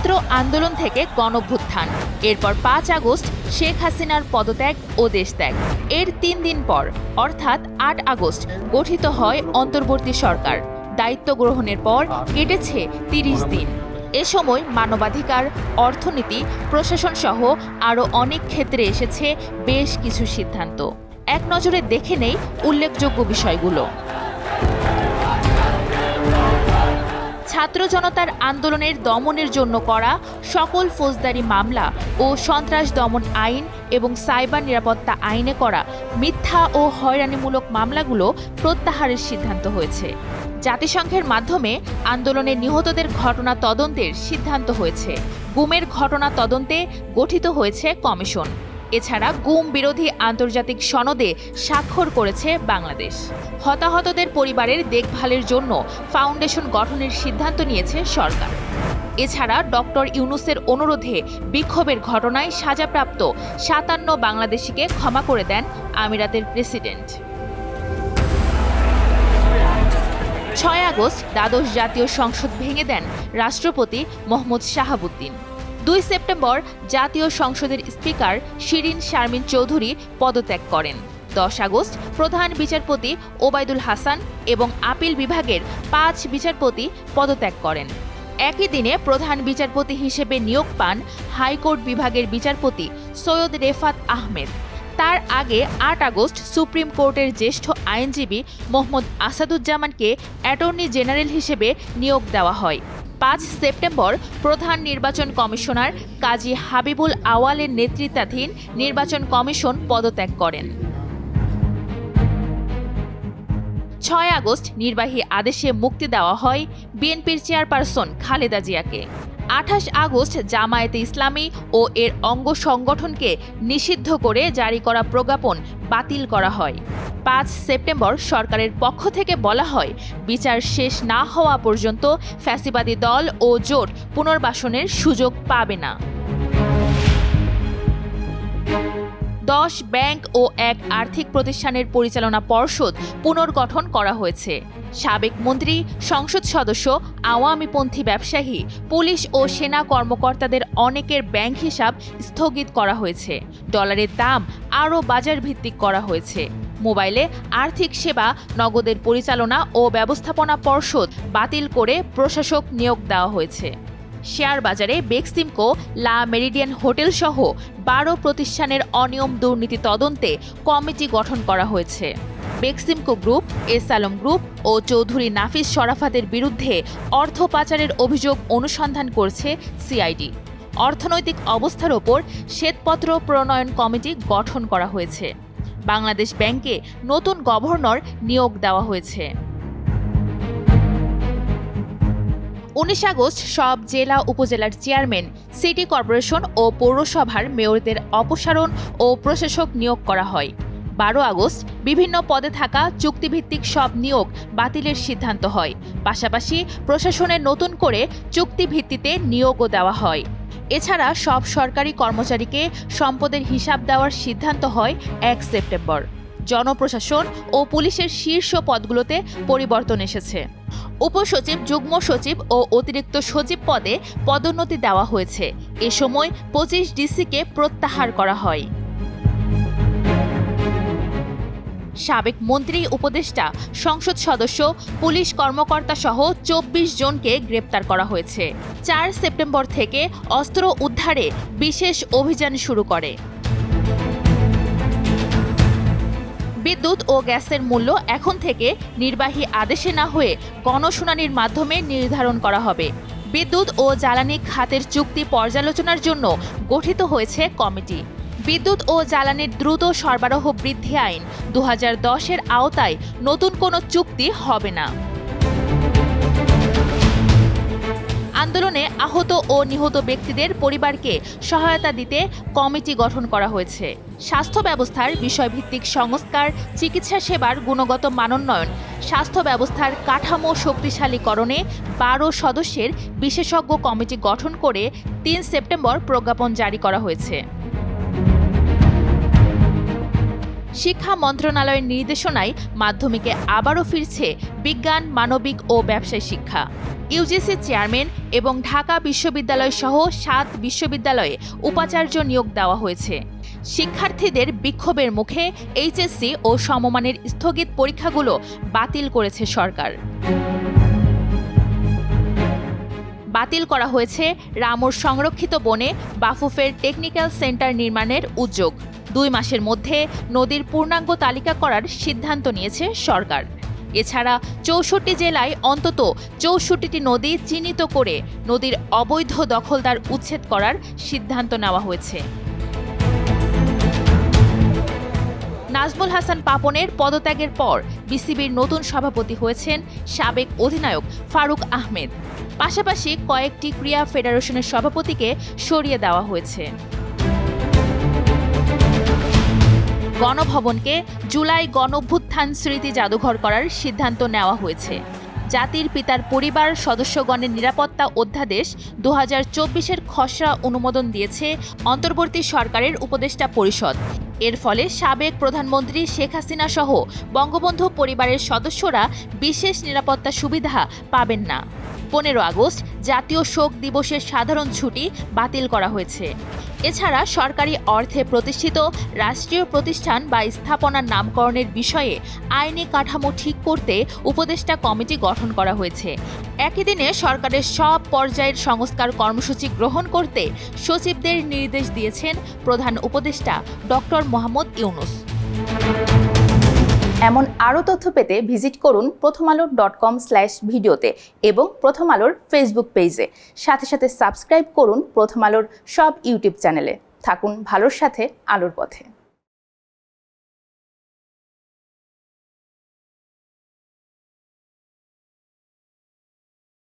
ছাত্র আন্দোলন থেকে গণভ্যুত্থান। এরপর পাঁচ আগস্ট শেখ হাসিনার পদত্যাগ ও দেশত্যাগ। এর তিন দিন পর, অর্থাৎ আট আগস্ট, গঠিত হয় অন্তর্বর্তী সরকার। দায়িত্ব গ্রহণের পর কেটেছে তিরিশ দিন। এ সময় মানবাধিকার, অর্থনীতি, প্রশাসন সহ আরও অনেক ক্ষেত্রে এসেছে বেশ কিছু সিদ্ধান্ত। এক নজরে দেখে নেই উল্লেখযোগ্য বিষয়গুলো। ছাত্র জনতার আন্দোলনের দমনের জন্য করা সকল ফৌজদারি মামলা ও সন্ত্রাস দমন আইন এবং সাইবার নিরাপত্তা আইনে করা মিথ্যা ও হয়রানিমূলক মামলাগুলো প্রত্যাহারের সিদ্ধান্ত হয়েছে। জাতিসংঘের মাধ্যমে আন্দোলনে নিহতদের ঘটনা তদন্তের সিদ্ধান্ত হয়েছে। গুমের ঘটনা তদন্তে গঠিত হয়েছে কমিশন। এছাড়া গুম বিরোধী আন্তর্জাতিক সনদে স্বাক্ষর করেছে বাংলাদেশ। হতাহতদের পরিবারের দেখভালের জন্য ফাউন্ডেশন গঠনের সিদ্ধান্ত নিয়েছে সরকার। এছাড়া ডক্টর ইউনুসের অনুরোধে বিক্ষোভের ঘটনায় সাজাপ্রাপ্ত সাতান্ন বাংলাদেশিকে ক্ষমা করে দেন আমিরাতের প্রেসিডেন্ট। ছয় আগস্ট দ্বাদশ জাতীয় সংসদ ভেঙে দেন রাষ্ট্রপতি মোহাম্মদ শাহাবুদ্দিন। দুই সেপ্টেম্বর জাতীয় সংসদের স্পিকার শিরিন শারমিন চৌধুরী পদত্যাগ করেন। দশ আগস্ট প্রধান বিচারপতি ওবায়দুল হাসান এবং আপিল বিভাগের পাঁচ বিচারপতি পদত্যাগ করেন। একই দিনে প্রধান বিচারপতি হিসেবে নিয়োগ পান হাইকোর্ট বিভাগের বিচারপতি সৈয়দ রেফাত আহমেদ। তার আগে আট আগস্ট সুপ্রিম কোর্টের জ্যেষ্ঠ আইনজীবী মোহাম্মদ আসাদুজ্জামানকে অ্যাটর্নি জেনারেল হিসেবে নিয়োগ দেওয়া হয়। পাঁচ সেপ্টেম্বর প্রধান নির্বাচন কমিশনার কাজী হাবিবুল আওয়ালের নেতৃত্বাধীন নির্বাচন কমিশন পদত্যাগ করেন। ছয় আগস্ট নির্বাহী আদেশে মুক্তি দেওয়া হয় বিএনপির চেয়ারপারসন খালেদা জিয়াকে। আঠাশ আগস্ট জামায়াতে ইসলামী ও এর অঙ্গ সংগঠনকে নিষিদ্ধ করে জারি করা প্রজ্ঞাপন বাতিল করা হয়। পাঁচ সেপ্টেম্বর সরকারের পক্ষ থেকে বলা হয়, বিচার শেষ না হওয়া পর্যন্ত ফ্যাসিবাদী দল ও জোট পুনর্বাসনের সুযোগ পাবে না। দশ ব্যাংক ও এক আর্থিক প্রতিষ্ঠানের পরিচালনা পর্ষদ পুনর্গঠন করা হয়েছে। সাবেক মন্ত্রী, সংসদ সদস্য, আওয়ামীপন্থী ব্যবসায়ী, পুলিশ ও সেনা কর্মকর্তাদের অনেকের ব্যাংক হিসাব স্থগিত করা হয়েছে। ডলারের দাম আরও বাজার ভিত্তিক করা হয়েছে। মোবাইলে আর্থিক সেবা, নগদের পরিচালনা ও ব্যবস্থাপনা পর্ষদ বাতিল করে প্রশাসক নিয়োগ দেওয়া হয়েছে। শেয়ার বাজারে বেক্সিমকো, লা মেরিডিয়ান হোটেল সহ বারো প্রতিষ্ঠানের অনিয়ম দুর্নীতি তদন্তে কমিটি গঠন করা হয়েছে। Beximco group, S Alam group ও চৌধুরী নাফিস শরাফাতের বিরুদ্ধে অর্থ পাচারের অভিযোগ অনুসন্ধান করছে সিআইডি। অর্থনৈতিক অবস্থার ওপর শ্বেতপত্র প্রণয়ন কমিটি গঠন করা হয়েছে। বাংলাদেশ ব্যাংকে নতুন গভর্নর নিয়োগ দেওয়া হয়েছে। উনিশ আগস্ট সব জেলা উপজেলার চেয়ারম্যান, সিটি কর্পোরেশন ও পৌরসভার মেয়রদের অপসারণ ও প্রশাসক নিয়োগ করা হয়। বারো আগস্ট বিভিন্ন পদে থাকা চুক্তিভিত্তিক সব নিয়োগ বাতিলের সিদ্ধান্ত হয়। পাশাপাশি প্রশাসনের নতুন করে চুক্তিভিত্তিতে নিয়োগও দেওয়া হয়। এছাড়া সব সরকারি কর্মচারীকে সম্পদের হিসাব দেওয়ার সিদ্ধান্ত হয় এক সেপ্টেম্বর। জনপ্রশাসন ও পুলিশের শীর্ষ পদগুলোতে পরিবর্তন এসেছে। উপসচিব, যুগ্ম সচিব ও অতিরিক্ত সচিব পদে পদোন্নতি দেওয়া হয়েছে। এ সময় পঁচিশ ডিসিকে প্রত্যাহার করা হয়। সাবেক মন্ত্রী, উপদেষ্টা, সংসদ সদস্য, পুলিশ কর্মকর্তা সহ চব্বিশ জনকে গ্রেপ্তার করা হয়েছে। চার সেপ্টেম্বর থেকে অস্ত্র উদ্ধারে বিশেষ অভিযান শুরু করে। বিদ্যুৎ ও গ্যাসের মূল্য এখন থেকে নির্বাহী আদেশে না হয়ে গণশুনানির মাধ্যমে নির্ধারণ করা হবে। বিদ্যুৎ ও জ্বালানি খাতের চুক্তি পর্যালোচনার জন্য গঠিত হয়েছে কমিটি। বিদ্যুৎ ও জ্বালানির দ্রুত সরবরাহ বৃদ্ধি আইন। দু এর আওতায় নতুন কোনো চুক্তি হবে না। আন্দোলনে আহত ও নিহত ব্যক্তিদের পরিবারকে সহায়তা দিতে কমিটি গঠন করা হয়েছে। স্বাস্থ্য ব্যবস্থার বিষয়ভিত্তিক সংস্কার, চিকিৎসা সেবার গুণগত মানোন্নয়ন, স্বাস্থ্য ব্যবস্থার কাঠামো শক্তিশালীকরণে বারো সদস্যের বিশেষজ্ঞ কমিটি গঠন করে তিন সেপ্টেম্বর প্রজ্ঞাপন জারি করা হয়েছে। শিক্ষা মন্ত্রণালয়ের নির্দেশনায় মাধ্যমিকে আবারও ফিরছে বিজ্ঞান, মানবিক ও ব্যবসায় শিক্ষা। ইউজিসি চেয়ারম্যান এবং ঢাকা বিশ্ববিদ্যালয় সহ সাত বিশ্ববিদ্যালয়ে উপাচার্য নিয়োগ দেওয়া হয়েছে। শিক্ষার্থীদের বিক্ষোভের মুখে এইচএসসি ও সমমানের স্থগিত পরীক্ষাগুলো বাতিল করেছে সরকার। বাতিল করা হয়েছে রামুর সংরক্ষিত বনে বাফুফের টেকনিক্যাল সেন্টার নির্মাণের উদ্যোগ। দুই মাসের মধ্যে নদীর পূর্ণাঙ্গ তালিকা করার সিদ্ধান্ত নিয়েছে সরকার। এছাড়া চৌষট্টি জেলায় অন্তত চৌষট্টিটি নদী চিহ্নিত করে নদীর অবৈধ দখলদার উচ্ছেদ করার সিদ্ধান্ত নেওয়া হয়েছে। নাজমুল হাসান পাপনের পদত্যাগের পর বিসিবির নতুন সভাপতি হয়েছেন সাবেক অধিনায়ক ফারুক আহমেদ। পাশাপাশি কয়েকটি ক্রীড়া ফেডারেশনের সভাপতিকে সরিয়ে দেওয়া হয়েছে। গণভবনকে জুলাই গণভ্যুত্থান স্মৃতি জাদুঘর করার সিদ্ধান্ত নেওয়া হয়েছে। জাতির পিতার পরিবার, সদস্যগণের নিরাপত্তা অধ্যাদেশ দু হাজার চব্বিশের খসড়া অনুমোদন দিয়েছে অন্তর্বর্তী সরকারের উপদেষ্টা পরিষদ। এর ফলে সাবেক প্রধানমন্ত্রী শেখ হাসিনা সহ বঙ্গবন্ধু পরিবারের সদস্যরা বিশেষ নিরাপত্তা সুবিধা পাবেন না। পনেরো আগস্ট জাতীয় শোক দিবসের সাধারণ ছুটি বাতিল করা হয়েছে। এছাড়া সরকারি অর্থে প্রতিষ্ঠিত রাষ্ট্রীয় প্রতিষ্ঠান বা স্থাপনার নামকরণের বিষয়ে আইনি কাঠামো ঠিক করতে উপদেষ্টা কমিটি গঠন করা হয়েছে। একই দিনে সরকারের সব পর্যায়ের সংস্কার কর্মসূচি গ্রহণ করতে সচিবদের নির্দেশ দিয়েছেন প্রধান উপদেষ্টা ডক্টর মোহাম্মদ ইউনুস। এমন আরও তথ্য পেতে ভিজিট করুন প্রথম আলো ডট কম স্ল্যাশ ভিডিওতে এবং প্রথম আলোর ফেসবুক পেজে। সাথে সাথে সাবস্ক্রাইব করুন প্রথম আলোর সব ইউটিউব চ্যানেলে। থাকুন ভালোর সাথে আলোর পথে।